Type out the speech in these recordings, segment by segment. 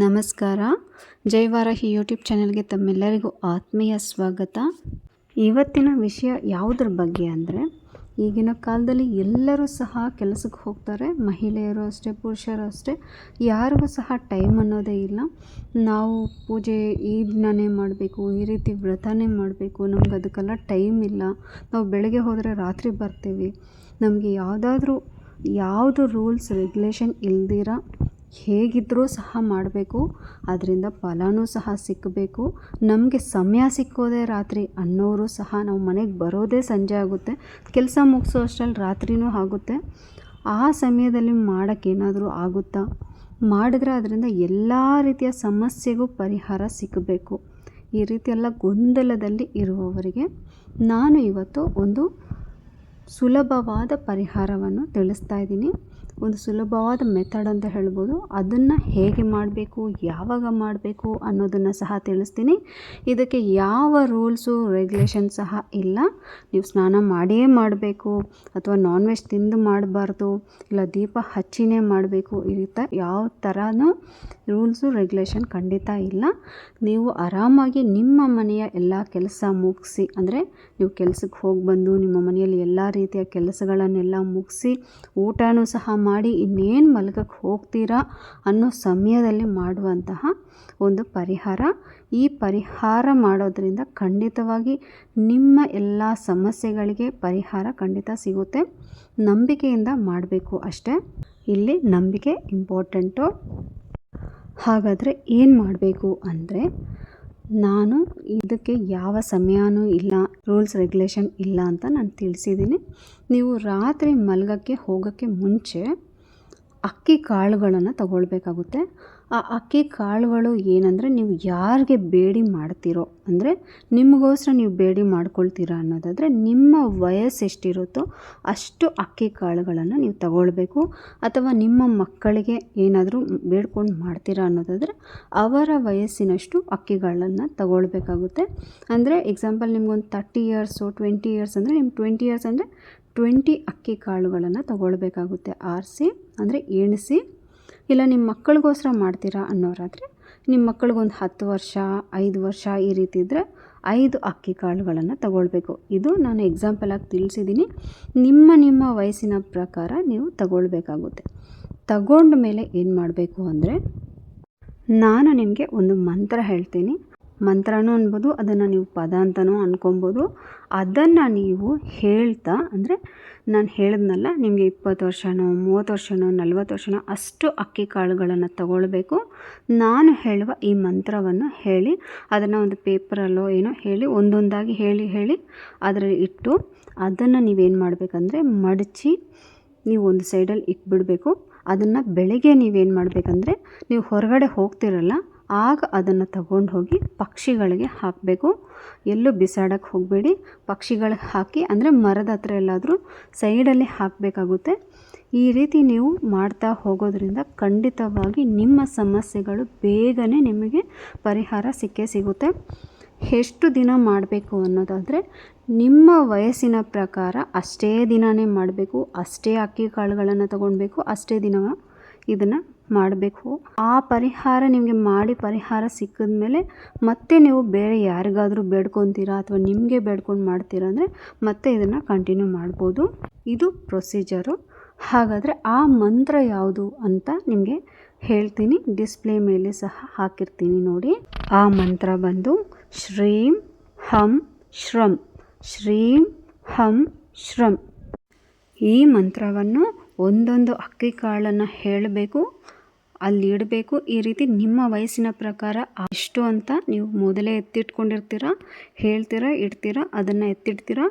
ನಮಸ್ಕಾರ. ಜೈವಾರಾಹಿ ಯೂಟ್ಯೂಬ್ ಚಾನೆಲ್ಗೆ ತಮ್ಮೆಲ್ಲರಿಗೂ ಆತ್ಮೀಯ ಸ್ವಾಗತ. ಇವತ್ತಿನ ವಿಷಯ ಯಾವುದ್ರ ಬಗ್ಗೆ ಅಂದರೆ, ಈಗಿನ ಕಾಲದಲ್ಲಿ ಎಲ್ಲರೂ ಸಹ ಕೆಲಸಕ್ಕೆ ಹೋಗ್ತಾರೆ, ಮಹಿಳೆಯರು ಅಷ್ಟೇ, ಪುರುಷರು ಅಷ್ಟೇ, ಯಾರಿಗೂ ಸಹ ಟೈಮ್ ಅನ್ನೋದೇ ಇಲ್ಲ. ನಾವು ಪೂಜೆ ಈ ದಿನನೇ ಮಾಡಬೇಕು, ಈ ರೀತಿ ವ್ರತನೇ ಮಾಡಬೇಕು, ನಮ್ಗೆ ಅದಕ್ಕೆಲ್ಲ ಟೈಮ್ ಇಲ್ಲ. ನಾವು ಬೆಳಗ್ಗೆ ಹೋದರೆ ರಾತ್ರಿ ಬರ್ತೀವಿ. ನಮಗೆ ಯಾವುದಾದ್ರೂ, ಯಾವುದು ರೂಲ್ಸ್ ರೆಗ್ಯುಲೇಷನ್ ಇಲ್ದಿರ ಹೇಗಿದ್ದರೂ ಸಹ ಮಾಡಬೇಕು ಅದರಿಂದ ಫಲವೂ ಸಹ ಸಿಕ್ಕಬೇಕು ನಮಗೆ ಸಮಯ ಸಿಕ್ಕೋದೇ ರಾತ್ರಿ ಅನ್ನೋರು ಸಹ ನಾವು ಮನೆಗೆ ಬರೋದೇ ಸಂಜೆ ಆಗುತ್ತೆ. ಕೆಲಸ ಮುಗಿಸೋ ಅಷ್ಟರಲ್ಲಿ ರಾತ್ರಿನೂ ಆಗುತ್ತೆ. ಆ ಸಮಯದಲ್ಲಿ ಮಾಡೋಕ್ಕೇನಾದರೂ ಆಗುತ್ತಾ? ಮಾಡಿದ್ರೆ ಅದರಿಂದ ಎಲ್ಲ ರೀತಿಯ ಸಮಸ್ಯೆಗೂ ಪರಿಹಾರ ಸಿಕ್ಕಬೇಕು ಈ ರೀತಿಯೆಲ್ಲ ಗೊಂದಲದಲ್ಲಿ ಇರುವವರಿಗೆ ನಾನು ಇವತ್ತು ಒಂದು ಸುಲಭವಾದ ಪರಿಹಾರವನ್ನು ತಿಳಿಸ್ತಾ ಇದ್ದೀನಿ. ಒಂದು ಸುಲಭವಾದ ಮೆಥಡ್ ಅಂತ ಹೇಳ್ಬೋದು. ಅದನ್ನು ಹೇಗೆ ಮಾಡಬೇಕು, ಯಾವಾಗ ಮಾಡಬೇಕು ಅನ್ನೋದನ್ನು ಸಹ ತಿಳಿಸ್ತೀನಿ. ಇದಕ್ಕೆ ಯಾವ ರೂಲ್ಸು, ರೆಗ್ಯುಲೇಷನ್ ಸಹ ಇಲ್ಲ. ನೀವು ಸ್ನಾನ ಮಾಡಿಯೇ ಮಾಡಬೇಕು, ಅಥವಾ ನಾನ್ ವೆಜ್ ತಿಂದು ಮಾಡಬಾರ್ದು, ಇಲ್ಲ ದೀಪ ಹಚ್ಚಿನೇ ಮಾಡಬೇಕು, ಈ ಥರ ಯಾವ ಥರನೂ ರೂಲ್ಸು, ರೆಗ್ಯುಲೇಷನ್ ಖಂಡಿತ ಇಲ್ಲ. ನೀವು ಆರಾಮಾಗಿ ನಿಮ್ಮ ಮನೆಯ ಎಲ್ಲ ಕೆಲಸ ಮುಗಿಸಿ, ಅಂದರೆ ನೀವು ಕೆಲಸಕ್ಕೆ ಹೋಗಿ ಬಂದು ನಿಮ್ಮ ಮನೆಯಲ್ಲಿ ಎಲ್ಲ ರೀತಿಯ ಕೆಲಸಗಳನ್ನೆಲ್ಲ ಮುಗಿಸಿ, ಊಟನೂ ಸಹ ಮಾಡಿ ಇನ್ನೇನು ಮಲಗಕ್ಕೆ ಹೋಗ್ತೀರಾ ಅನ್ನೋ ಸಮಯದಲ್ಲಿ ಮಾಡುವಂತಹ ಒಂದು ಪರಿಹಾರ. ಈ ಪರಿಹಾರ ಮಾಡೋದ್ರಿಂದ ಖಂಡಿತವಾಗಿ ನಿಮ್ಮ ಎಲ್ಲ ಸಮಸ್ಯೆಗಳಿಗೆ ಪರಿಹಾರ ಖಂಡಿತ ಸಿಗುತ್ತೆ. ನಂಬಿಕೆಯಿಂದ ಮಾಡಬೇಕು ಅಷ್ಟೇ. ಇಲ್ಲಿ ನಂಬಿಕೆ ಇಂಪಾರ್ಟೆಂಟು ಹಾಗಾದರೆ ಏನು ಮಾಡಬೇಕು ಅಂದರೆ ನಾನು ಇದಕ್ಕೆ ಯಾವ ಸಮಯನೂ ಇಲ್ಲ, ರೂಲ್ಸ್, ರೆಗ್ಯುಲೇಷನ್ ಇಲ್ಲ ಅಂತ ನಾನು ತಿಳಿಸಿದ್ದೀನಿ. ನೀವು ರಾತ್ರಿ ಮಲಗೋಕ್ಕೆ ಹೋಗೋಕ್ಕೆ ಮುಂಚೆ ಅಕ್ಕಿ ಕಾಳುಗಳನ್ನು ತಗೊಳ್ಬೇಕಾಗುತ್ತೆ. ಆ ಅಕ್ಕಿ ಕಾಳುಗಳು ಏನಂದರೆ ನೀವು ಯಾರಿಗೆ ಬೇಡಿ ಮಾಡ್ತೀರೋ, ಅಂದರೆ ನಿಮಗೋಸ್ಕರ ನೀವು ಬೇಡಿ ಮಾಡ್ಕೊಳ್ತೀರಾ ಅನ್ನೋದಾದರೆ ನಿಮ್ಮ ವಯಸ್ಸು ಎಷ್ಟಿರುತ್ತೋ ಅಷ್ಟು ಅಕ್ಕಿ ಕಾಳುಗಳನ್ನು ನೀವು ತಗೊಳ್ಬೇಕು. ಅಥವಾ ನಿಮ್ಮ ಮಕ್ಕಳಿಗೆ ಏನಾದರೂ ಬೇಡ್ಕೊಂಡು ಮಾಡ್ತೀರಾ ಅನ್ನೋದಾದರೆ ಅವರ ವಯಸ್ಸಿನಷ್ಟು ಅಕ್ಕಿಗಳನ್ನು ತಗೊಳ್ಬೇಕಾಗುತ್ತೆ. ಅಂದರೆ ಎಕ್ಸಾಂಪಲ್ ನಿಮ್ಗೊಂದು ತರ್ಟಿ ಇಯರ್ಸು ಟ್ವೆಂಟಿ ಇಯರ್ಸ್ ಅಂದರೆ ನಿಮ್ಮ ಟ್ವೆಂಟಿ ಇಯರ್ಸ್ ಅಂದರೆ ಟ್ವೆಂಟಿ ಅಕ್ಕಿ ಕಾಳುಗಳನ್ನು ತಗೊಳ್ಬೇಕಾಗುತ್ತೆ. ಆರಿಸಿ ಅಂದರೆ ಎಣಿಸಿ. ಇಲ್ಲ ನಿಮ್ಮ ಮಕ್ಕಳಿಗೋಸ್ಕರ ಮಾಡ್ತೀರಾ ಅನ್ನೋರಾದರೆ ನಿಮ್ಮ ಮಕ್ಕಳಿಗೊಂದು ಹತ್ತು ವರ್ಷ, ಐದು ವರ್ಷ ಈ ರೀತಿ ಇದ್ದರೆ ಐದು ಅಕ್ಕಿ ಕಾಳುಗಳನ್ನು ತಗೊಳ್ಬೇಕು. ಇದು ನಾನು ಎಕ್ಸಾಂಪಲಾಗಿ ತಿಳಿಸಿದ್ದೀನಿ ನಿಮ್ಮ ನಿಮ್ಮ ವಯಸ್ಸಿನ ಪ್ರಕಾರ ನೀವು ತಗೊಳ್ಬೇಕಾಗುತ್ತೆ. ತಗೊಂಡ ಮೇಲೆ ಏನು ಮಾಡಬೇಕು ಅಂದರೆ ನಾನು ನಿಮಗೆ ಒಂದು ಮಂತ್ರ ಹೇಳ್ತೀನಿ. ಮಂತ್ರನೂ ಅನ್ಬೋದು, ಅದನ್ನು ನೀವು ಪದ ಅಂತಲೂ ಅನ್ಕೊಬೋದು. ಅದನ್ನು ನೀವು ಹೇಳ್ತಾ, ಅಂದರೆ ನಾನು ಹೇಳಿದ್ನಲ್ಲ, ನಿಮಗೆ ಇಪ್ಪತ್ತು ವರ್ಷನೋ, ಮೂವತ್ತು ವರ್ಷನೋ, ನಲ್ವತ್ತು ವರ್ಷನೋ, ಅಷ್ಟು ಅಕ್ಕಿ ಕಾಳುಗಳನ್ನು ತಗೊಳ್ಬೇಕು. ನಾನು ಹೇಳುವ ಈ ಮಂತ್ರವನ್ನು ಹೇಳಿ, ಅದನ್ನು ಒಂದು ಪೇಪರಲ್ಲೋ ಏನೋ ಹೇಳಿ, ಒಂದೊಂದಾಗಿ ಹೇಳಿ ಹೇಳಿ, ಅದರಲ್ಲಿ ಇಟ್ಟು, ಅದನ್ನು ನೀವೇನು ಮಾಡಬೇಕಂದ್ರೆ ಮಡಚಿ, ನೀವು ಒಂದು ಸೈಡಲ್ಲಿ ಇಟ್ಬಿಡಬೇಕು. ಅದನ್ನು ಬೆಳಗ್ಗೆ ನೀವೇನು ಮಾಡಬೇಕಂದ್ರೆ, ನೀವು ಹೊರಗಡೆ ಹೋಗ್ತಿರಲ್ಲ ಆಗ ಅದನ್ನು ತಗೊಂಡು ಹೋಗಿ ಪಕ್ಷಿಗಳಿಗೆ ಹಾಕಬೇಕು. ಎಲ್ಲೂ ಬಿಸಾಡೋಕ್ಕೆ ಹೋಗಬೇಡಿ. ಪಕ್ಷಿಗಳಿಗೆ ಹಾಕಿ, ಅಂದರೆ ಮರದ ಹತ್ರ ಎಲ್ಲಾದರೂ ಸೈಡಲ್ಲಿ ಹಾಕಬೇಕಾಗುತ್ತೆ. ಈ ರೀತಿ ನೀವು ಮಾಡ್ತಾ ಹೋಗೋದ್ರಿಂದ ಖಂಡಿತವಾಗಿ ನಿಮ್ಮ ಸಮಸ್ಯೆಗಳು ಬೇಗನೆ ನಿಮಗೆ ಪರಿಹಾರ ಸಿಕ್ಕೇ ಸಿಗುತ್ತೆ. ಎಷ್ಟು ದಿನ ಮಾಡಬೇಕು ಅನ್ನೋದಾದರೆ, ನಿಮ್ಮ ವಯಸ್ಸಿನ ಪ್ರಕಾರ ಅಷ್ಟೇ ದಿನವೇ ಮಾಡಬೇಕು. ಅಷ್ಟೇ ಅಕ್ಕಿ ಕಾಳುಗಳನ್ನು ತಗೊಳ್ಬೇಕು ಅಷ್ಟೇ ದಿನ ಇದನ್ನು ಮಾಡಬೇಕು. ಆ ಪರಿಹಾರ ನಿಮಗೆ ಮಾಡಿ ಪರಿಹಾರ ಸಿಕ್ಕಿದ ಮೇಲೆ ಮತ್ತೆ ನೀವು ಬೇರೆ ಯಾರಿಗಾದರೂ ಬೇಡ್ಕೊತೀರಾ ಅಥವಾ ನಿಮಗೆ ಬೇಡ್ಕೊಂಡು ಮಾಡ್ತೀರಾ ಅಂದರೆ ಮತ್ತೆ ಇದನ್ನು ಕಂಟಿನ್ಯೂ ಮಾಡ್ಬೋದು. ಇದು ಪ್ರೊಸೀಜರು ಹಾಗಾದರೆ ಆ ಮಂತ್ರ ಯಾವುದು ಅಂತ ನಿಮಗೆ ಹೇಳ್ತೀನಿ. ಡಿಸ್ಪ್ಲೇ ಮೇಲೆ ಸಹ ಹಾಕಿರ್ತೀನಿ ನೋಡಿ. ಆ ಮಂತ್ರ ಬಂದು ಶ್ರೀಂ ಹಂ ಶ್ರಂ. ಶ್ರೀಂ ಹಂ ಶ್ರಂ. ಈ ಮಂತ್ರವನ್ನು ಒಂದೊಂದು ಅಕ್ಕಿ ಕಾಳನ್ನು ಹೇಳಬೇಕು. ಅಲ್ಲಿ ಇಡಬೇಕು. ಈ ರೀತಿ ನಿಮ್ಮ ವಯಸ್ಸಿನ ಪ್ರಕಾರ ಅಷ್ಟು ಅಂತ ನೀವು ಮೊದಲೇ ಎತ್ತಿಟ್ಕೊಂಡಿರ್ತೀರ, ಹೇಳ್ತೀರಾ, ಇಡ್ತೀರಾ, ಅದನ್ನು ಎತ್ತಿಡ್ತೀರಾ.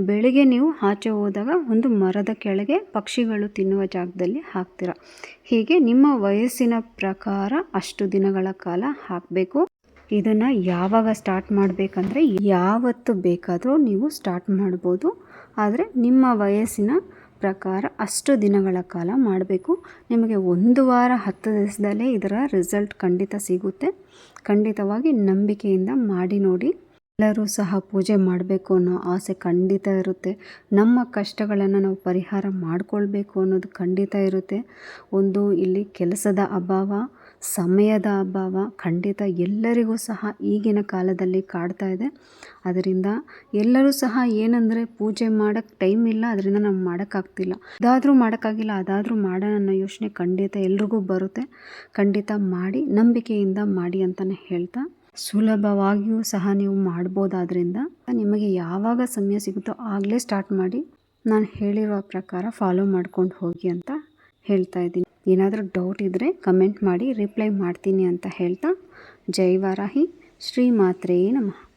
ಬೆಳಿಗ್ಗೆ ನೀವು ಆಚೆ ಹೋದಾಗ ಒಂದು ಮರದ ಕೆಳಗೆ ಪಕ್ಷಿಗಳು ತಿನ್ನುವ ಜಾಗದಲ್ಲಿ ಹಾಕ್ತೀರ. ಹೀಗೆ ನಿಮ್ಮ ವಯಸ್ಸಿನ ಪ್ರಕಾರ ಅಷ್ಟು ದಿನಗಳ ಕಾಲ ಹಾಕಬೇಕು. ಇದನ್ನು ಯಾವಾಗ ಸ್ಟಾರ್ಟ್ ಮಾಡಬೇಕಂದ್ರೆ ಯಾವತ್ತು ಬೇಕಾದರೂ ನೀವು ಸ್ಟಾರ್ಟ್ ಮಾಡ್ಬೋದು. ಆದರೆ ನಿಮ್ಮ ವಯಸ್ಸಿನ ಪ್ರಕಾರ ಅಷ್ಟು ದಿನಗಳ ಕಾಲ ಮಾಡಬೇಕು. ನಿಮಗೆ ಒಂದು ವಾರ ಹತ್ತು ದಿವಸದಲ್ಲೇ ಇದರ ರಿಸಲ್ಟ್ ಖಂಡಿತ ಸಿಗುತ್ತೆ. ಖಂಡಿತವಾಗಿ ನಂಬಿಕೆಯಿಂದ ಮಾಡಿ ನೋಡಿ. ಎಲ್ಲರೂ ಸಹ ಪೂಜೆ ಮಾಡಬೇಕು ಅನ್ನೋ ಆಸೆ ಖಂಡಿತ ಇರುತ್ತೆ. ನಮ್ಮ ಕಷ್ಟಗಳನ್ನು ನಾವು ಪರಿಹಾರ ಮಾಡಿಕೊಳ್ಬೇಕು ಅನ್ನೋದು ಖಂಡಿತ ಇರುತ್ತೆ. ಒಂದು ಇಲ್ಲಿ ಕೆಲಸದ ಅಭಾವ ಸಮಯದ ಅಭಾವ ಖಂಡಿತ ಎಲ್ಲರಿಗೂ ಸಹ ಈಗಿನ ಕಾಲದಲ್ಲಿ ಕಾಡ್ತಾ ಇದೆ. ಅದರಿಂದ ಎಲ್ಲರೂ ಸಹ ಏನಂದರೆ ಪೂಜೆ ಮಾಡೋಕ್ಕೆ ಟೈಮ್ ಇಲ್ಲ, ಅದರಿಂದ ನಾವು ಮಾಡೋಕ್ಕಾಗ್ತಿಲ್ಲ. ಅದಾದರೂ ಮಾಡೋಕ್ಕಾಗಿಲ್ಲ, ಅದಾದರೂ ಮಾಡೋಣ ಅನ್ನೋ ಯೋಚನೆ ಖಂಡಿತ ಎಲ್ರಿಗೂ ಬರುತ್ತೆ. ಖಂಡಿತ ಮಾಡಿ, ನಂಬಿಕೆಯಿಂದ ಮಾಡಿ ಅಂತಲೇ ಹೇಳ್ತಾ, ಸುಲಭವಾಗಿಯೂ ಸಹ ನೀವು ಮಾಡ್ಬೋದಾದ್ರಿಂದ ನಿಮಗೆ ಯಾವಾಗ ಸಮಯ ಸಿಗುತ್ತೋ ಆಗಲೇ ಸ್ಟಾರ್ಟ್ ಮಾಡಿ, ನಾನು ಹೇಳಿರೋ ಪ್ರಕಾರ ಫಾಲೋ ಮಾಡ್ಕೊಂಡು ಹೋಗಿ ಅಂತ ಹೇಳ್ತಾ ಇದ್ದೀನಿ. ಏನಾದರೂ ಡೌಟ್ ಇದ್ದರೆ ಕಮೆಂಟ್ ಮಾಡಿ ರಿಪ್ಲೈ ಮಾಡ್ತೀನಿ ಅಂತ ಹೇಳ್ತಾ ಜೈ ವಾರಾಹಿ ಶ್ರೀ ಮಾತ್ರೇ ನಮಃ.